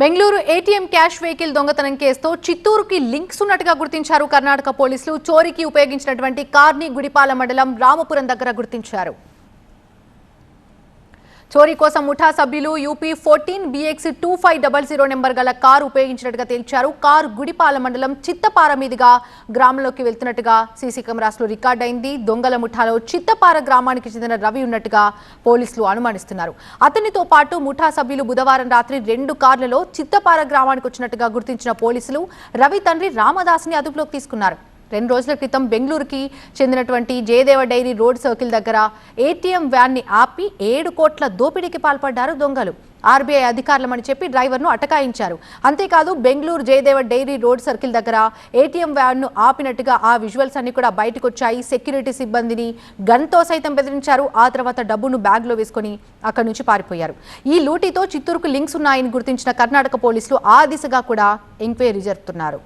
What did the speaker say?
Bengaluru ATM cash vehicle దొంగతనం కేసుతో చిత్తూరుకి links ఉన్నట్టుగా గుర్తించారు కర్ణాటక పోలీసులు. చోరీకి ఉపయోగించినటువంటి కార్ని గుడిపాల మండలం రామపురం దగ్గర గుర్తించారు. చోరీ కోసం ముఠా సభ్యులు UP fourteen BX two five double zero number గల కారు ఉపయోగించినట్టుగా తేల్చారు. కారు గుడిపాల మండలం చిత్తపార మీదుగా గ్రామంలోకి వెళ్తున్నట్టుగా సీసీ కెమెరాస్లో రికార్డ్ అయింది. దొంగల ముఠాలో చిత్తపార గ్రామానికి చెందిన రవి ఉన్నట్టుగా పోలీసులు అనుమానిస్తున్నారు. అతనితో పాటు ముఠా సభ్యులు బుధవారం రాత్రి రెండు కార్లలో చిత్తపార గ్రామానికి వచ్చినట్టుగా గుర్తించిన పోలీసులు రవి తండ్రి రామదాస్ని అదుపులోకి తీసుకున్నారు. రెండు రోజుల క్రితం బెంగళూరుకి చెందినటువంటి జయదేవ డైరీ రోడ్ సర్కిల్ దగ్గర ఏటీఎం వ్యాన్ని ఆపి ఏడు కోట్ల దోపిడీకి పాల్పడ్డారు దొంగలు. ఆర్బీఐ అధికారులమని చెప్పి డ్రైవర్ను అటకాయించారు. అంతేకాదు Bengaluru Jayadeva dairy road circle దగ్గర ఏటీఎం వ్యాన్ను ఆపినట్టుగా ఆ విజువల్స్ అన్ని కూడా బయటకు వచ్చాయి సెక్యూరిటీ సిబ్బందిని గన్తో సైతం బెదిరించారు. ఆ తర్వాత డబ్బును బ్యాగ్లో వేసుకొని అక్కడి నుంచి పారిపోయారు. ఈ లూటీతో చిత్తూరుకు లింక్స్ ఉన్నాయని గుర్తించిన కర్ణాటక పోలీసులు ఆ దిశగా కూడా ఎంక్వైరీ జరుపుతున్నారు.